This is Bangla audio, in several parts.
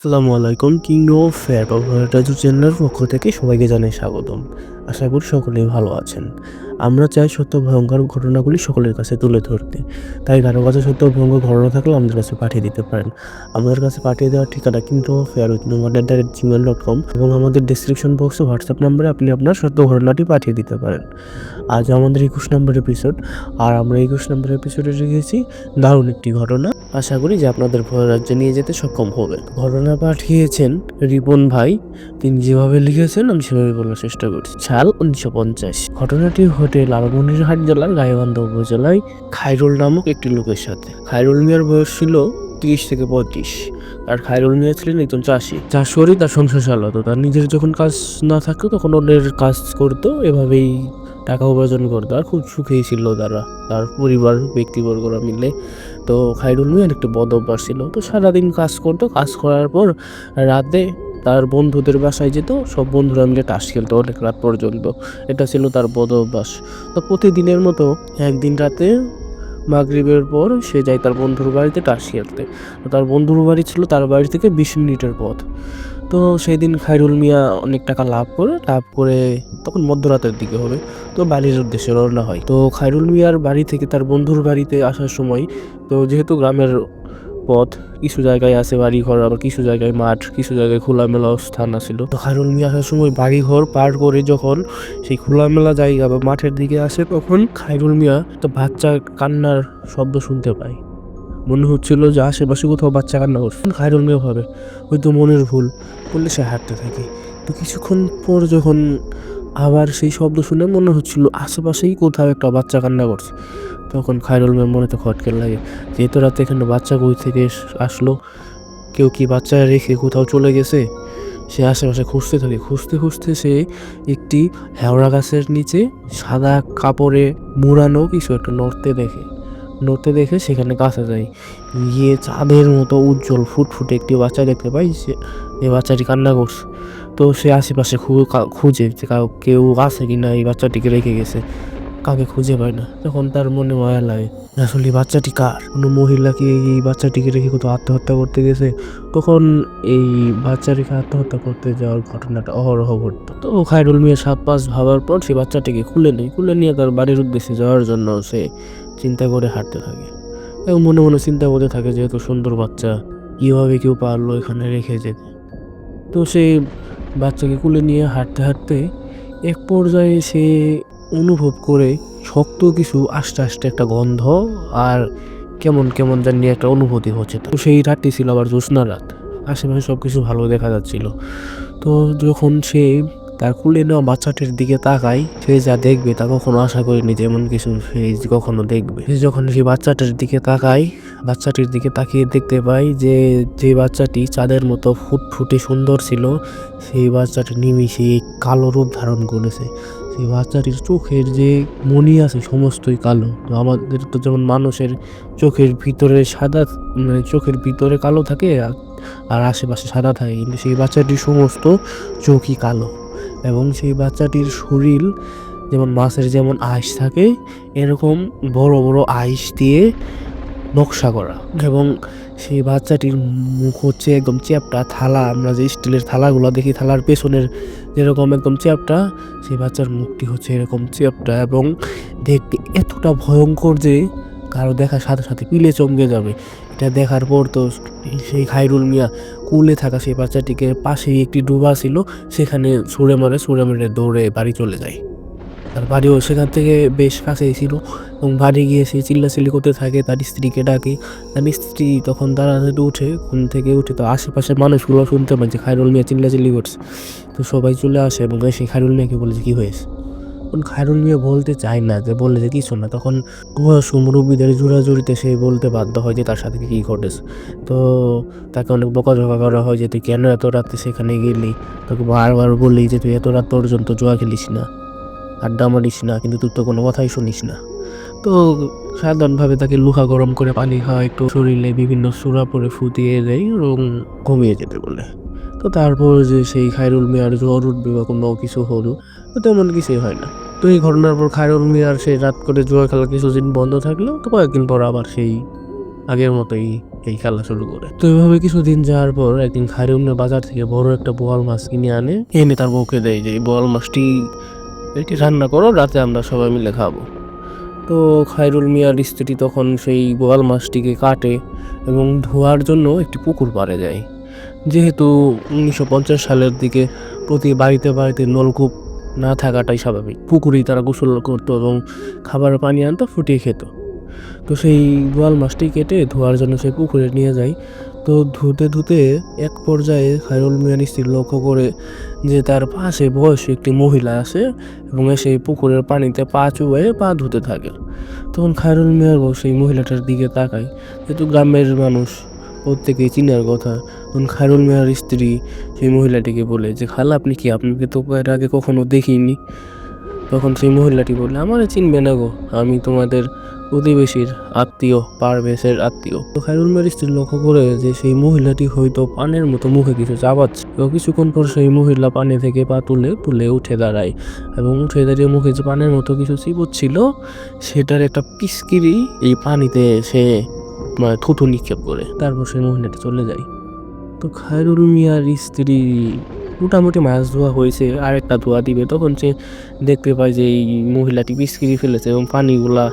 আসসালামু আলাইকুম, কিং অফ ফেয়ার রাজু চ্যানেলের পক্ষ থেকে সবাইকে জানাই স্বাগতম। আশা করি সকলেই ভালো আছেন। আমরা চাই সত্য ভয়ঙ্কর ঘটনাগুলি সকলের কাছে তুলে ধরতে। তাই কারও কাছে সত্য ভয়ঙ্কর ঘটনা থাকলে আমাদের কাছে পাঠিয়ে দিতে পারেন। আমাদের কাছে পাঠিয়ে দেওয়ার ঠিকানা কিন্তু fair with the Gmail dot com এবং আমাদের ডিসক্রিপশন বক্সে হোয়াটসঅ্যাপ নাম্বারে আপনি আপনার সত্য ঘটনাটি পাঠিয়ে দিতে পারেন। আজ আমাদের একুশ নম্বর এপিসোড আর আমরা একুশ নম্বর এপিসোডে রেখেছি দারুণ একটি ঘটনা। আশা করি যে আপনাদের ভয় রাজ্যে নিয়ে যেতে সক্ষম হবে। ঘটনা পাঠিয়েছেন রিপন ভাই। তিনি যেভাবে লিখেছেন, আমি সেভাবে বলার চেষ্টা করছি। সাল উনিশশো পঞ্চাশ। ঘটনাটি ঘটে লালমনিরহাট জেলার গাইবান্ধা উপজেলায় খাইরুল নামক একটি লোকের সাথে। খাইরুল মিয়ার বয়স ছিল তিরিশ থেকে পঁয়ত্রিশ। আর খাইরুল মিয়া ছিলেন একজন চাষি। চাষ করেই তার সংসার চালাতো। তার নিজের যখন কাজ না থাকতো, তখন অন্যের কাজ করতো। এভাবেই টাকা উপার্জন করতো। আর খুব সুখেই ছিল তারা, তার পরিবার, ব্যক্তিবর্গরা মিলে। তো খাইরুল মিয়ার একটা বদ অভ্যাস ছিল। তো সারাদিন কাজ করতো। কাজ করার পর রাতে তার বন্ধুদের বাসায় যেত। সব বন্ধুরা মিলে তাস খেলতো অনেক রাত পর্যন্ত। এটা ছিল তার বদ অভ্যাস। তো প্রতিদিনের মতো একদিন রাতে মাগরিবের পর সে যায় তার বন্ধুর বাড়িতে তাস খেলতে। তো তার বন্ধুর বাড়ি ছিল তার বাড়ি থেকে বিশ মিনিটের পথ। তো সেই দিন খাইরুল মিয়া অনেক টাকা লাভ করে লাভ করে তখন মধ্যরাতের দিকে হবে। তো বাড়ির উদ্দেশ্যে রওনা হয়। তো খাইরুল মিয়ার বাড়ি থেকে তার বন্ধুর বাড়িতে আসার সময় তো যেহেতু গ্রামের পথ কিছু জায়গায় আছে বাড়ি ঘর আবার কিছু জায়গায় মাঠ, কিছু জায়গায় খোলামেলা স্থান আছিল। তো খায়রুল মিয়া আসার সময় বাড়ি ঘর পার করে যখন সেই খোলামেলা জায়গা বা মাঠের দিকে আসে, তখন খায়রুল মিয়া তো বাচ্চা কান্নার শব্দ শুনতে পায়। মনে হচ্ছিল যে আশেপাশে কোথাও বাচ্চা কান্না করছে। খায়রুল মিয়া ভাবে হয়তো মনের ভুল, বললে সে হাঁটতে থাকে। তো কিছুক্ষণ পর যখন আবার সেই শব্দ শুনে মনে হচ্ছিল আশেপাশেই কোথাও একটা বাচ্চা কান্না করছে। তখন খায়রুল মেয়ের মনে তো খটকে লাগে যেহেতু রাতে এখানে বাচ্চা কই থেকে আসলো? কেউ কি বাচ্চা রেখে কোথাও চলে গেছে? সে আশেপাশে খুঁজতে থাকে, খুঁজতে খুঁজতে সে একটি হেওড়া গাছের নিচে সাদা কাপড়ে মুড়ানো কিছু একটা নড়তে দেখে। নড়তে দেখে সেখানে কাছে যায়। গিয়ে চাঁদের মতো উজ্জ্বল ফুটফুটে একটি বাচ্চা দেখতে পাই, সে এই বাচ্চাটি কান্না করছে। তো সে আশেপাশে খুঁজে যে কাউ আছে কি না, এই বাচ্চাটিকে রেখে গেছে। কাউকে খুঁজে পায় না। তখন তার মনে মায়া লাগে। আসলে বাচ্চাটি কার? কোনো মহিলা কি এই বাচ্চাটিকে রেখে কোথাও আত্মহত্যা করতে গেছে? তখন এই বাচ্চাটিকে আত্মহত্যা করতে যাওয়ার ঘটনাটা অহরহ ঘটতো। তো খায়রুল মিয়া সাত পাঁচ ভাবার পর সেই বাচ্চাটিকে খুলে নেই খুলে নিয়ে তার বাড়ির উদ্দেশ্যে যাওয়ার জন্য সে চিন্তা করে হাঁটতে থাকে। এবং মনে মনে চিন্তা করতে থাকে, যেহেতু সুন্দর বাচ্চা, কীভাবে কেউ পারল এখানে রেখে যেতে? তো সে বাচ্চাকে কুলে নিয়ে হাঁটতে হাঁটতে এক পর্যায়ে সে অনুভব করে শক্ত কিছু আস্তে আস্তে একটা গন্ধ আর কেমন কেমন জানি একটা অনুভূতি হচ্ছে। তো সেই রাতটি ছিল আবার জ্যোৎস্না রাত। আশেপাশে সব কিছু ভালো দেখা যাচ্ছিল। তো যখন সে তার কুলে নেওয়া বাচ্চাটির দিকে তাকায়, সে যা দেখবে তা কখনো আশা করেনি যে এমন কিছু সে কখনো দেখবে। সে যখন সেই বাচ্চাটার দিকে তাকায় বাচ্চাটির দিকে তাকিয়ে দেখতে পাই যে যে বাচ্চাটি চাঁদের মতো ফুটফুটে সুন্দর ছিল, সেই বাচ্চাটি নিমিষে কালো রূপ ধারণ করেছে। সেই বাচ্চাটির চোখের যে মনি আছে, সমস্তই কালো। তো আমাদের তো যেমন মানুষের চোখের ভিতরে সাদা মানে চোখের ভিতরে কালো থাকে আর আশেপাশে সাদা থাকে, কিন্তু সেই বাচ্চাটির সমস্ত চোখই কালো। এবং সেই বাচ্চাটির শরীর যেমন মাছের যেমন আইস থাকে, এরকম বড় বড় আইস দিয়ে নকশা করা। এবং সেই বাচ্চাটির মুখ হচ্ছে একদম চ্যাপটা, থালা, আমরা যে স্টিলের থালাগুলো দেখি, থালার পেছনের যেরকম একদম চ্যাপটা, সেই বাচ্চার মুখটি হচ্ছে এরকম চ্যাপটা এবং দেখতে এতটা ভয়ঙ্কর যে কারও দেখার সাথে সাথে পিলে চমকে যাবে। এটা দেখার পর তো সেই খাইরুল মিয়া কুলে থাকা সেই বাচ্চাটিকে পাশেই একটি ডুবা ছিল, সেখানে ছুঁড়ে মারে, সুরে মেরে দৌড়ে বাড়ি চলে যায়। তার বাড়িও সেখান থেকে বেশ কাছেই ছিল এবং বাড়ি গিয়ে সে চিল্লাচিল্লি করতে থাকে, তার স্ত্রীকে ডাকে। তার স্ত্রী তখন তাড়াতাড়ি উঠে, ঘুম থেকে উঠে তো আশেপাশের মানুষগুলো শুনতে পায় যে খায়রুল মিয়া চিল্লাচিল্লি করছে। তো সবাই চলে আসে এবং এসে খায়রুল মিয়াকে বলে যে, কী হয়েছে? তখন খায়রুল মিয়া বলতে চায় না, যে বললে যে কিছু না। তখন বয়স্ক মুরব্বীদের জোরাজুরিতে সে বলতে বাধ্য হয় যে, তার সাথে কী ঘটেছে? তো তাকে অনেক বকাঝকা করা হয় যে, তুই কেন এত রাতে সেখানে গেলি? তোকে বারবার বলি যে, তুই এত রাত পর্যন্ত জোয়া খেলিস না। আড্ডা মারিস না, কিন্তু তুই তো কোনো কথাই শুনিস না। তো সাধারণভাবে তাকে লুহা গরম করে পানি খাওয়া, একটু শরীরে বিভিন্ন সুরা পরে ফুটিয়ে দেয় এবং ঘুমিয়ে যেতে বলে। তো তারপর যে সেই খায়রুল মিয়ার জ্বর উঠবে বা কোনো কিছু হলো, তো তেমন কিছুই হয় না। তো এই ঘটনার পর খায়রুল মিয়ার সেই রাত করে জুয়া খেলা কিছুদিন বন্ধ থাকলেও তো কয়েকদিন পর আবার সেই আগের মতোই এই খেলা শুরু করে। তো এভাবে কিছুদিন যাওয়ার পর একদিন খায়রুলের বাজার থেকে বড় একটা বোয়াল মাছ কিনে আনে, এনে তার বউকে দেয় যে, এই বোয়াল মাছটি এটি রান্না করো, রাতে আমরা সবাই মিলে খাব। তো খায়রুল মিয়ার স্ত্রী তখন সেই বোয়াল মাছটিকে কাটে এবং ধোয়ার জন্য একটি পুকুর পাড়ে যায়। যেহেতু উনিশশো পঞ্চাশ সালের দিকে প্রতি বাড়িতে বাড়িতে নলকূপ না থাকাটাই স্বাভাবিক, পুকুরেই তারা গোসল করতো এবং খাবার পানি আনতো, ফুটিয়ে খেত। তো সেই বোয়াল মাছটি কেটে ধোয়ার জন্য সেই পুকুরে নিয়ে যায়। তো ধুতে ধুতে এক পর্যায়ে খায়রুল মিয়ার স্ত্রী লক্ষ্য করে যে তার পাশে বয়সী একটি মহিলা আছে এবং এসে পুকুরের পানিতে পা চুবাইয়ে পা ধুতে থাকে। তখন খায়রুল মিয়ার সেই মহিলাটার দিকে তাকায় যেহেতু গ্রামের মানুষ, প্রত্যেকেই চিনার কথা। তখন খায়রুল মিয়ার স্ত্রী সেই মহিলাটিকে বলে, যে খালা, আপনি কি আপনাকে তো এর আগে কখনো দেখিনি? তখন সেই মহিলাটি বললে আমার চিনবে না গো, আমি তোমাদের প্রতিবেশীর আত্মীয় পারভেসের আত্মীয়। তো খায়রুল মিয়ার স্ত্রী লক্ষ্য করে যে সেই মহিলাটি হয়তো পানের মতো মুখে কিছু চাবাচ্ছে। তো কিছুক্ষণ পর সেই মহিলা পানি থেকে পা তুলে তুলে উঠে দাঁড়ায় এবং উঠে দাঁড়িয়ে মুখে যে পানের মতো কিছু চিবোচ্ছিল, সেটার একটা পিসকিরি এই পানিতে সে মানে থুতু নিক্ষেপ করে। তারপর সেই মহিলাটি চলে যায়। তো খায়রুল মিয়ার স্ত্রী মোটামুটি মাছ ধোয়া হয়েছে আর একটা ধোয়া দিবে। তখন সে দেখতে পায় যে এই মহিলাটি পিসকিরি ফেলেছে এবং পানিগুলা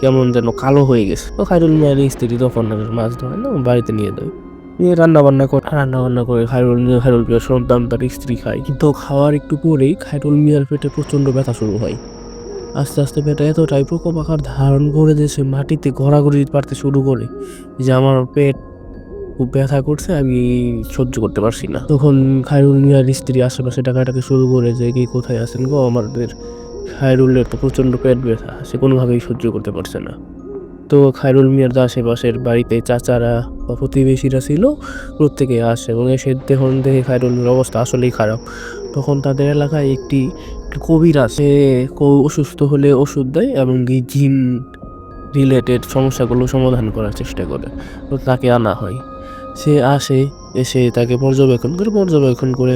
কেমন যেন কালো হয়ে গেছে। তো খায়রুল মিয়ার স্ত্রী তখন মাছ ধরে না বাড়িতে নিয়ে যায়। নিয়ে রান্না বান্না করে রান্না বান্না করে খাইরুল মিয়া খায়রুল মিয়ার সন্তান তার স্ত্রী খায়। কিন্তু খাওয়ার একটু পরেই খাইরুল মিয়ার পেটে প্রচণ্ড ব্যথা শুরু হয়। আস্তে আস্তে পেটে এতটাই প্রকোপ আকার ধারণ করে যে সে মাটিতে ঘোরাঘুরি পারতে শুরু করে যে আমার পেট খুব ব্যথা করছে, আমি সহ্য করতে পারছি না। তখন খাইরুল মিয়ার স্ত্রী আশেপাশে টাকাটাকে শুরু করে যে, কি কোথায় আছেন গো আমাদের? খায়রুলের তো প্রচণ্ড পেট ব্যথা, সে কোনোভাবেই সহ্য করতে পারছে না। তো খায়রুল মিয়ার আশেপাশের বাড়িতে চাচারা বা প্রতিবেশীরা ছিল, প্রত্যেকে আসে এবং এসে দেখুন, দেখে খায়রুল মিয়ার অবস্থা আসলেই খারাপ। তখন তাদের এলাকায় একটি কবির আছে অসুস্থ হলে ওষুধ দেয় এবং কি জিন রিলেটেড সমস্যাগুলো সমাধান করার চেষ্টা করে। তো তাকে আনা হয়। সে আসে, এসে তাকে পর্যবেক্ষণ করে পর্যবেক্ষণ করে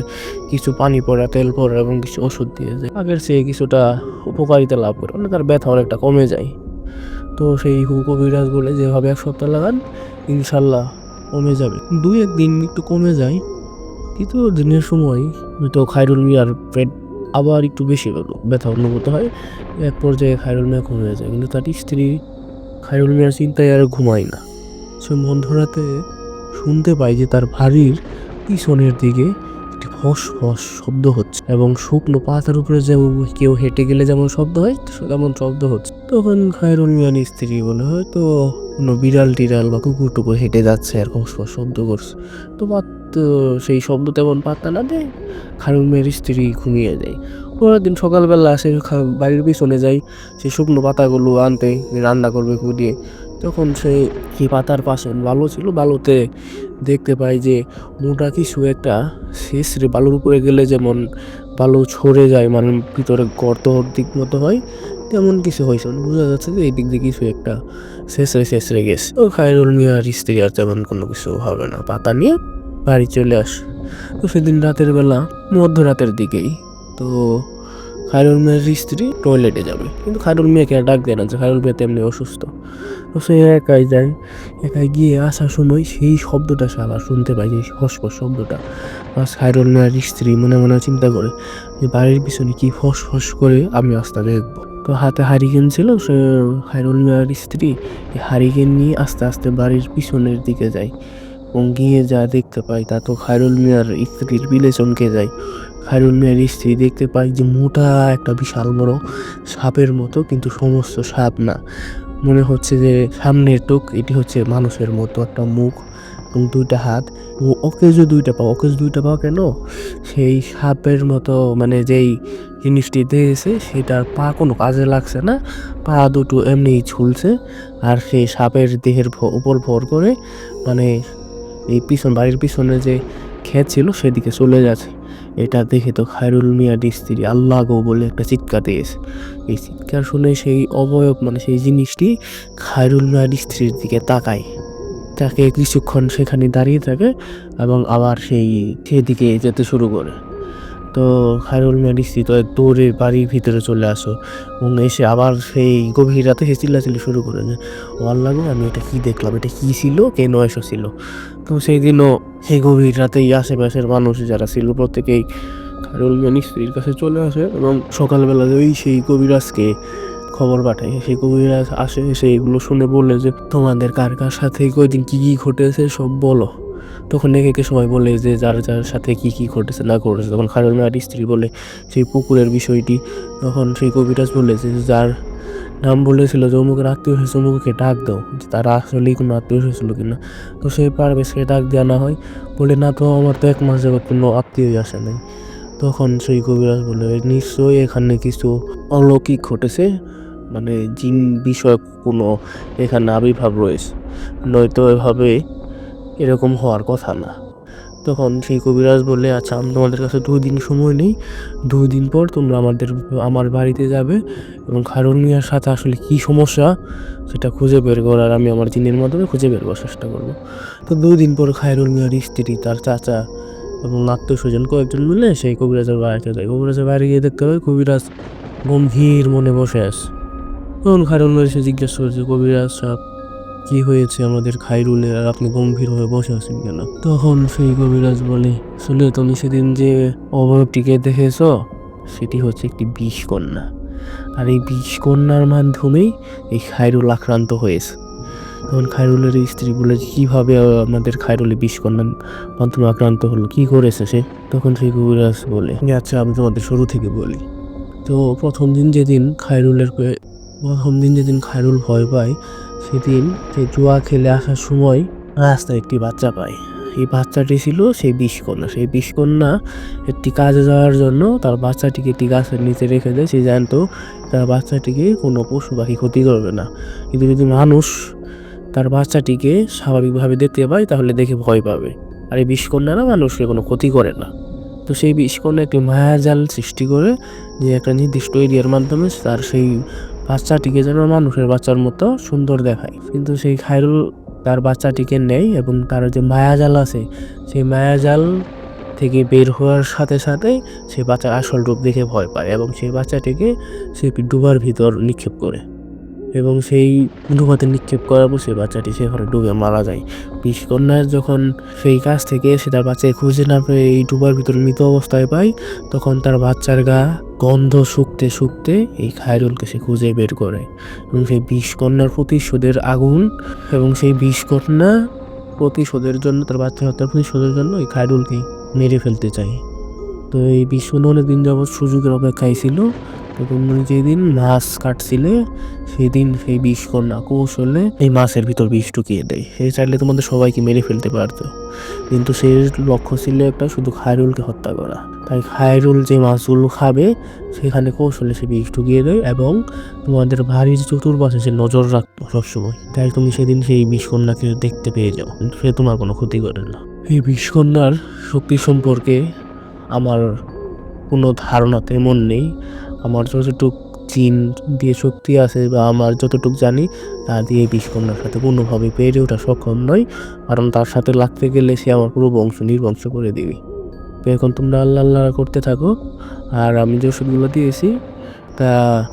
কিছু পানি পড়া, তেল পড়া এবং কিছু ওষুধ দিয়ে যায়। আগের সে কিছুটা উপকারিতা লাভ করে মানে তার ব্যথা অনেকটা কমে যায়। তো সেই কবিরাজ বলে যেভাবে এক সপ্তাহ লাগান, ইনশাল্লাহ কমে যাবে। দুই একদিন একটু কমে যায়। কিন্তু দিনের সময় হয়তো খায়রুল মিয়ার পেট আবার একটু বেশি ব্যথা অনুভূত হয়। এক পর্যায়ে খায়রুল মিয়া কমে যায়, কিন্তু তার স্ত্রী খায়রুল মিয়ার চিন্তায় আর ঘুমায় না। সে মধ্যরাতে শুনতে পায় যে তার বাড়ির পিছনের দিকে একটি ফস ফস শব্দ হচ্ছে এবং শুকনো পাতার উপরে যেমন কেউ হেঁটে গেলে যেমন শব্দ হয়, তেমন শব্দ হচ্ছে। তখন খায়রুল মিয়ান স্ত্রী বলে, হয়তো কোনো বিড়াল টিড়াল বা কুকুর টুকুর হেঁটে যাচ্ছে আর ফস ফস শব্দ করছে। তো সেই শব্দ তেমন পাত্তা না দেয় খায়রুল মিয়ার স্ত্রী ঘুমিয়ে যায়। পরের দিন সকালবেলা সে বাড়ির পিছনে যায় সেই শুকনো পাতাগুলো আনতে, রান্না করবে কুড়িয়ে তখন সেই পাতার পাশে বালু ছিল, বালুতে দেখতে পাই যে মোটা কিছু একটা শেষরে বালুর উপরে গেলে যেমন বালু ছড়ে যায় মানে ভিতরে গর্ত দিক মতো হয়, তেমন কিছু হয়েছে। মানে বোঝা যাচ্ছে যে এই দিক দিয়ে কিছু একটা শেষরে শেষরে গেছে। তো খায়রুল মিয়ার স্ত্রী আর তেমন কোনো কিছু হবে না। পাতা নিয়ে বাড়ি চলে আস। তো সেদিন রাতের বেলা মধ্যরাতের দিকেই তো খায়রুল মিয়ার স্ত্রী টয়লেটে যাবে। কিন্তু খায়রুল মিয়াকে ডাক দেয় না যে খায়রুল মিয়া তেমনি অসুস্থ। তো সে একাই যায়, একাই গিয়ে আসার সময় সেই শব্দটা সে আবার শুনতে পায় যে ফসফস শব্দটা। বাস খায়রুল মিয়ার স্ত্রী মনে মনে চিন্তা করে যে বাড়ির পিছনে কি ফস ফস করে আমি আস্তে দেখব। তো হাতে হারিকেন ছিল, সে খায়রুল মিয়ার স্ত্রী এই হারিকেন নিয়ে আস্তে আস্তে বাড়ির পিছনের দিকে যায়। এবং গিয়ে যা দেখতে পাই তা তো খায়রুল মিয়ার স্ত্রীর বিলে চমকে যায়। খায়রুল মিয়ার স্ত্রী দেখতে পাই যে মোটা একটা বিশাল বড় সাপের মতো, কিন্তু সমস্ত সাপ না। মনে হচ্ছে যে সামনের টোক, এটি হচ্ছে মানুষের মতো একটা মুখ এবং দুইটা হাত। অকেজো দুইটা পা অকেজ দুইটা পা কেন? সেই সাপের মতো মানে যেই জিনিসটি দিয়েছে সেটার পা কোনো কাজে লাগছে না। পা দুটো এমনি ঝুলছে আর সেই সাপের দেহের উপর ভর করে মানে এই পিছন, বাড়ির পিছনে যে ক্ষেত ছিল, সেদিকে চলে যাচ্ছে। এটা দেখে তো খায়রুল মিয়ার স্ত্রী আল্লাহ গো বলে একটা চিৎকার দিয়েছে। এই চিৎকার শুনে সেই অবয়ব মানে সেই জিনিসটি খায়রুল মিয়ার স্ত্রীর দিকে তাকায়। তাকে কিছুক্ষণ সেখানে দাঁড়িয়ে থাকে এবং আবার সেই সেদিকে যেতে শুরু করে। তো খায়রুল স্ত্রী তো দৌড়ে বাড়ির ভিতরে চলে আসো এবং এসে আবার সেই গভীর রাতে সে চিল্লাচিল্লি শুরু করে যে, ও আল্লাহ আমি এটা কী দেখলাম? এটা কী ছিল? কেন এসেছিল তো সেই দিনও সেই গভীর রাতেই আশেপাশের মানুষ যারা ছিল প্রত্যেকেই খায়রুল স্ত্রীর কাছে চলে আসে এবং সকালবেলা ওই সেই কবিরাজকে খবর পাঠায়। সেই কবিরাজ আসে সেইগুলো শুনে বলে যে, তোমাদের কার কার সাথে কয়দিন কী কী ঘটেছে সব বলো। তখন একে একে সবাই বলে যে যার যার সাথে কি কি ঘটেছে, না ঘটেছে। তখন খায়রুল মিয়ার স্ত্রী বলে সেই পুকুরের বিষয়টি। তখন সেই কবিরাজ বলে যে যার নাম বলেছিল যে অমুকের আত্মীয় হয়েছে অমুককে ডাক দাও। যে তারা আসলেই কোনো আত্মীয় হয়েছিল কিনা। তো সেই পারবে, সে ডাক দেওয়া না হয়। বলে না তো, আমার তো এক মাস যাবত কোনো আত্মীয়ই আসে নাই। তখন সেই কবিরাজ বলে নিশ্চয়ই এখানে কিছু অলৌকিক ঘটেছে। মানে জিন বিষয়ক কোনো এখানে আবির্ভাব রয়েছে। নয়তো এভাবে এরকম হওয়ার কথা না। তখন সেই কবিরাজ বলে আচ্ছা আমি তোমাদের কাছে দুই দিন সময় নেই। দুই দিন পর তোমরা আমাদের, আমার বাড়িতে যাবে এবং খারুন মিয়ার সাথে আসলে কী সমস্যা সেটা খুঁজে বের করার আমি আমার জিনের মাধ্যমে খুঁজে বের করার চেষ্টা করব। তো দুই দিন পর খায়রুল মিয়ার স্ত্রী, তার চাচা এবং আত্মীয় স্বজন কয়েকজন মিলে সেই কবিরাজের বাড়িতে যায়। কবিরাজের বাড়ি গিয়ে দেখতে হয় কবিরাজ গম্ভীর মনে বসে আছে। তখন খায়রুল মিয়া এসে জিজ্ঞাসা করছে কবিরাজ সাহেব কি হয়েছে আমাদের খাইরুলের আর আপনি গম্ভীর হয়ে বসে আছেন কেন? তখন সেই কবিরাজ বলে শুনে তুমি সেদিন যে অবয়বটিকে দেখেছ, সেটি হচ্ছে একটি বিষ কন্যা। আর এই বিষ কন্যার মাধ্যমেই এই খাইরুল আক্রান্ত হয়েছে। তখন খাইরুলের স্ত্রী বলে, কীভাবে আমাদের খাইরুলে বিষ কন্যার মাধ্যমে আক্রান্ত হলো? কি করেছে সে? তখন সেই কবিরাজ বলে আচ্ছা আমি তোমাদের শুরু থেকে বলি। তো প্রথম দিন যেদিন খাইরুলের প্রথম দিন যেদিন খাইরুল ভয় পায় সেদিন সে জুয়া খেলে আসার সময় রাস্তায় একটি বাচ্চা পায়। এই বাচ্চাটি ছিল সেই বিষকন্যা। সেই বিষকন্যা একটি কাজে যাওয়ার জন্য তার বাচ্চাটিকে একটি গাছের নিচে রেখে দেয়। সে জানতো তার বাচ্চাটিকে কোনো পশু পাখি ক্ষতি করবে না। কিন্তু যদি মানুষ তার বাচ্চাটিকে স্বাভাবিকভাবে দেখতে পায়, তাহলে দেখে ভয় পাবে। আর এই বিষকন্যারা মানুষকে কোনো ক্ষতি করে না। তো সেই বিষকন্যা একটি মায়াজাল সৃষ্টি করে যে একটা নির্দিষ্ট এরিয়ার মাধ্যমে তার সেই বাচ্চাটিকে যেন মানুষের বাচ্চার মতো সুন্দর দেখায়। কিন্তু সেই খায়রুল তার বাচ্চাটিকে নেয় এবং তার যে মায়াজাল আছে, সেই মায়াজাল থেকে বের হওয়ার সাথে সাথে সে বাচ্চার আসল রূপ দেখে ভয় পায় এবং সেই বাচ্চাটিকে সে ডুবার ভিতর নিক্ষেপ করে। এবং সেই ডুবাতে নিক্ষেপ করার পর সেই বাচ্চাটি সেখানে ডুবে মারা যায়। বিষকন্যার যখন সেই কাছ থেকে সে তার বাচ্চাকে খুঁজে না পেয়ে এই ডুবার ভিতরে মৃত অবস্থায় পায়, তখন তার বাচ্চার গা গন্ধ শুকতে শুকতে এই খায়রুলকে সে খুঁজে বের করে এবং সেই বিষকন্যার প্রতিশোধের আগুন এবং সেই বিষকন্যা প্রতিশোধের জন্য, তার বাচ্চা হত্যার প্রতিশোধের জন্য এই খায়রুলকে মেরে ফেলতে চায়। তো এই অনেক দিন যাবৎ সুযোগের অপেক্ষায় ছিল। তো তুমি যেদিন মাছ কাটছিলে, সেদিন সেই বিষকন্যা কৌশলে এই মাছের ভিতর বিষ ঢুকিয়ে দেয়। সে চাইলে তোমাদের সবাইকে মেরে ফেলতে পারতো। কিন্তু সেই লক্ষ্য ছিল একটা শুধু খায়রুলকে হত্যা করা। তাই খায়রুল যে মাছগুলো খাবে, সেখানে কৌশলে সে বিষ ঢুকিয়ে দেয় এবং তোমাদের বাড়ির চতুর্পাশে সে নজর রাখতো সবসময়। তাই তুমি সেদিন সেই বিষকন্যাকে দেখতে পেয়ে যাও। সে তোমার কোনো ক্ষতি করে না। এই বিষকন্যার শক্তি সম্পর্কে আমার কোনো ধারণা তেমন নেই। আমার যতটুক চিন দিয়ে শক্তি আছে বা আমার যতটুক জানি, তা দিয়ে বিষকন্যার সাথে কোনোভাবে পেরে ওঠা সক্ষম নয়। কারণ তার সাথে লাগতে গেলে সে আমার পুরো বংশ নির্বংশ করে দিবে। তো এখন তোমরা আল্লাহ আল্লাহ করতে থাকো। আর আমি যে ওষুধগুলো দিয়েছি, তা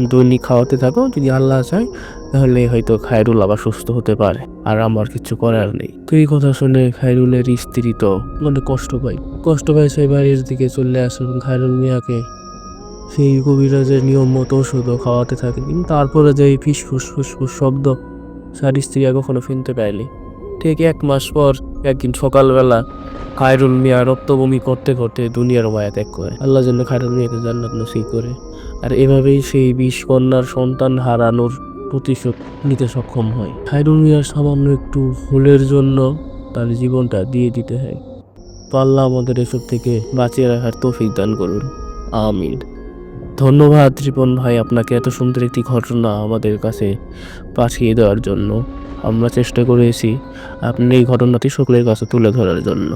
দৈনিক খাওয়াতে থাকো। যদি আল্লাহ চায়, তাহলে হয়তো খায়রুল আবার সুস্থ হতে পারে। আর আমার কিছু করার নেই। তো এই কথা শুনে খায়রুলের স্ত্রী তো অনেক কষ্ট পায়। কষ্ট পায় সেই বাড়ির দিকে চলে আসে খায়রুল মিয়াকে সেই কবিরাজের নিয়ম মতো ওষুধও খাওয়াতে থাকে। কিন্তু তারপরে যে এই ফিসফুস ফুসফুস শব্দ তার স্ত্রী কখনো শুনতে পায়নি। ঠিক এক মাস পর, একদিন সকালবেলা খায়রুল মিয়া রক্তবমি করতে করতে দুনিয়ার মায়া ত্যাগ করে। আল্লাহ জন্য খায়রুল মিয়াকে জান্নাত নসিব করে। আর এভাবেই সেই বিষ কন্যার সন্তান হারানোর প্রতিশোধ নিতে সক্ষম হয়। খায়রুল মিয়ার সামান্য একটু ভুলের জন্য তার জীবনটা দিয়ে দিতে হয়। তো আল্লাহ আমাদের এসব থেকে বাঁচিয়ে রাখার তৌফিক দান করুন। আমিন। ধন্যবাদ রিপন ভাই আপনাকে এত সুন্দর একটি ঘটনা আমাদের কাছে পাঠিয়ে দেওয়ার জন্য। আমরা চেষ্টা করেছি আপনি এই ঘটনাটি সকলের কাছে তুলে ধরার জন্য।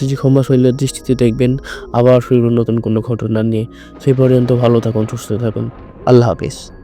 যে ক্ষমা শৈলের দৃষ্টিতে দেখবেন, আবার শরীর নতুন কোনো ঘটনা নিয়ে। সেই পর্যন্ত ভালো থাকুন, সুস্থ থাকুন। আল্লাহ হাফিজ।